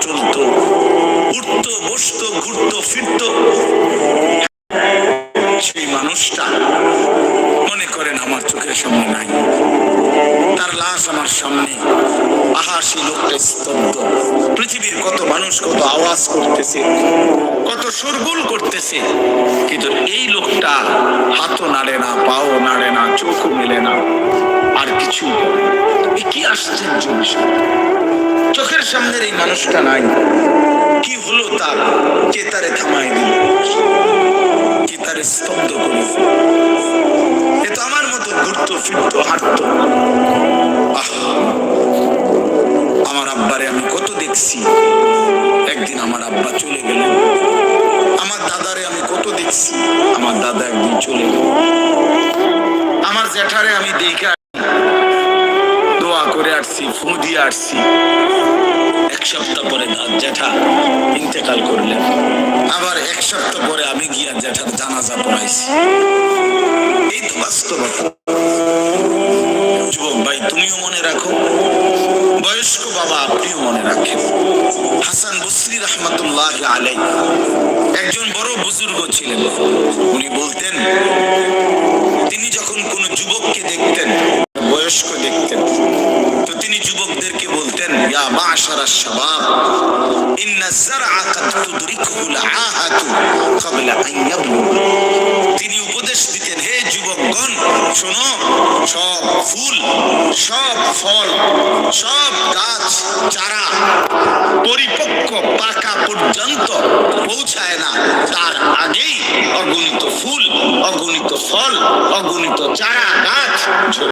চলতো। উঠতো, বসতো, ঘুরতো, ফিরতো। সেই মানুষটা মনে করেন আমার চোখের সামনে নাই। তার লাশ আমার সামনে। আহা লোকটা স্তব্ধ। পৃথিবীর কত মানুষ কত আওয়াজ করতেছে, কত শোরগোল করতেছে। কিন্তু এই লোকটা হাতও নাড়ে না, পাও নাড়ে না, চোখও মেলে না। আর কিছু কি আশ্চর্য বিষয়। সামনের এই মানুষটা নাই। কি হলো তার? কে তারে থামাই দিল? কে তারে স্তব্ধ করে এ তো আমার মতো ঘুরতো, ফিরতো, হাঁটতো। আহ! আমার আব্বারে আমি কত দেখছি। একদিন আমার আব্বা চলে গেল। আমার দাদারে আমি কত দেখছি। আমার দাদা একদিন চলে গেল। আমার জ্যাঠারে আমি দেখে দোয়া করে আসছি, ফু দিয়ে আসছি। এক সপ্তাহ পরে জ্যাঠা ইন্তেকাল করলেন। আবার এক সপ্তাহ পরে আমি গিয়া জ্যাঠার জানাজা পড়াইছি। এই তো বাস্তবতা। যুবক ভাই, তুমিও মনে রাখো, বয়স্ক বাবা আপনিও মনে রাখেন। হাসান বসরি রহমতুল্লাহ আলাই একজন বড় বুজুর্গ ছিলেন। উনি বলতেন, তিনি যখন কোন যুবককে দেখতেন, বয়স্ক দেখতেন, তো তিনি যুবকদেরকে বলতেন ইয়াবলুগ তিনি উপদেশ দিতেন, হে যুবকগণ, শোনো, সব ফুল, সব ফল, সব গাছ, চারা পরিপক্ক পাকা পর্যন্ত পৌঁছায় না। তার আগেই অগণিত ফুল, অগণিত ফল, অগণিত চারা, গাছ